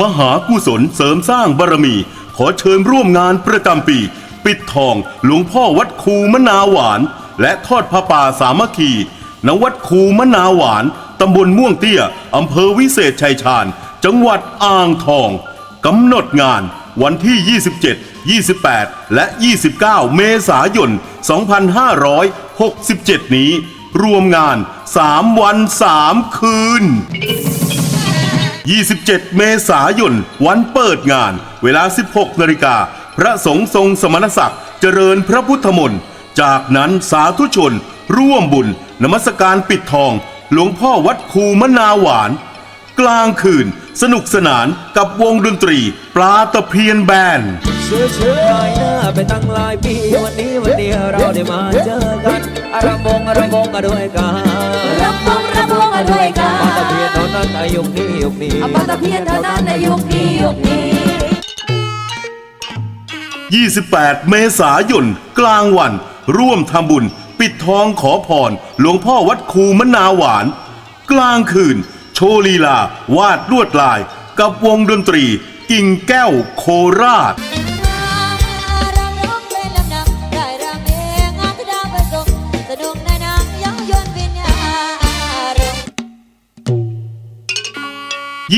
มหากุศลเสริมสร้างบารมี ขอเชิญร่วมงานประจำปี ปิดทองหลวงพ่อวัดคูมะนาหวาน และทอดพระป่าสามัคคีณวัดคูมะนาหวานตำบลม่วงเตี้ยอำเภอวิเศษชัยชาญ จังหวัดอ่างทองกำหนดงานวันที่ 27 28 และ 29 เมษายน 2567 นี้ รวมงาน 3 วัน 3 คืน 27 เมษายน วันเปิดงาน เวลา 16 นาฬิกา พระสงฆ์ทรงสมณศักดิ์เจริญพระพุทธมนต์ จากนั้นสาธุชน ร่วมบุญนมัสการปิดทอง หลวงพ่อวัดคูมะนาหวาน กลางคืน สนุกสนานกับวงดนตรี ปลาตะเพียนแบนเชื่อเชื่อหายหน้าไปตั้งหลายปีวันนี้วันเดียวเราได้มาเจอกันอารำวงอารำวงกันด้วยกัน เอาปลาตะเพียนเท่านั้นในยุคนี้ยุคนี้ 28 เมษายน กลางวัน ร่วมทำบุญ ปิดทองขอพร หลวงพ่อวัดคูมะนาหวาน กลางคืน โชว์ลีลา วาดลวดลาย กับวงดนตรี กิ่งแก้วโคราช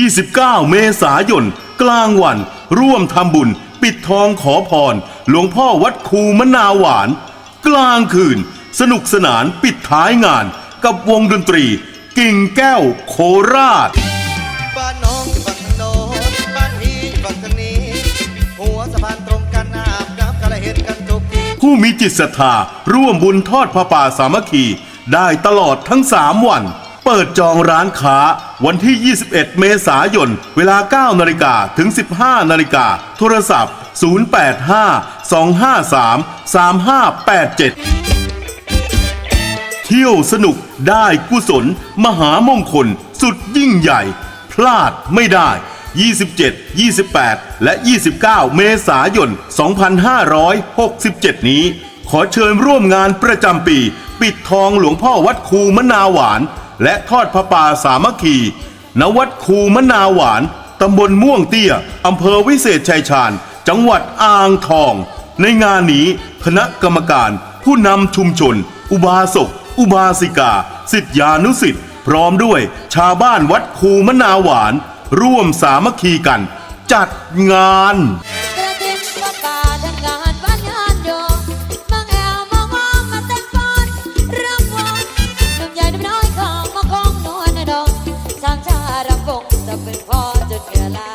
29 เมษายน กลางวัน ร่วมทำบุญ ปิดทองขอพร หลวงพ่อวัดคูมะนาวหวาน กลางคืน สนุกสนานปิดท้ายงาน กับวงดนตรี กิ่งแก้วโคราช บ้านน้องอยู่ฝั่งทางโน้นบ้านพี่อยู่ฝั่งทางนี้ หัวสะพานตรงกันอาบน้ำกันและเห็นกันทุกที ผู้มีจิตศรัทธาร่วมบุญทอดพระป่าสามัคคี ได้ตลอดทั้ง 3 วัน เปิดจองร้านค้าวันที่ 21 เมษายน เวลา 9 นาฬิกาถึง 15 นาฬิกา โทรศัพท์ 085 253 3587 เที่ยวสนุกได้กุศล มหามงคล สุดยิ่งใหญ่ พลาดไม่ได้ 27 28 และ 29 เมษายน 2567 นี้ ขอเชิญร่วมงานประจำปี ปิดทองหลวงพ่อวัดคูมะนาหวาน และทอดพระป่าสามัคคี ณ วัดคูมะนาหวาน ตำบลม่วงเตี้ย อำเภอวิเศษชัยชาญ จังหวัดอ่างทอง ในงานนี้คณะกรรมการ ผู้นำชุมชน อุบาสก อุบาสิกา สิทธานุสิทธิ์พร้อมด้วยชาวบ้านวัดคูมะนาหวาน ร่วมสามัคคีกัน จัดงาน จะเป็นพ่อจนแก่ลา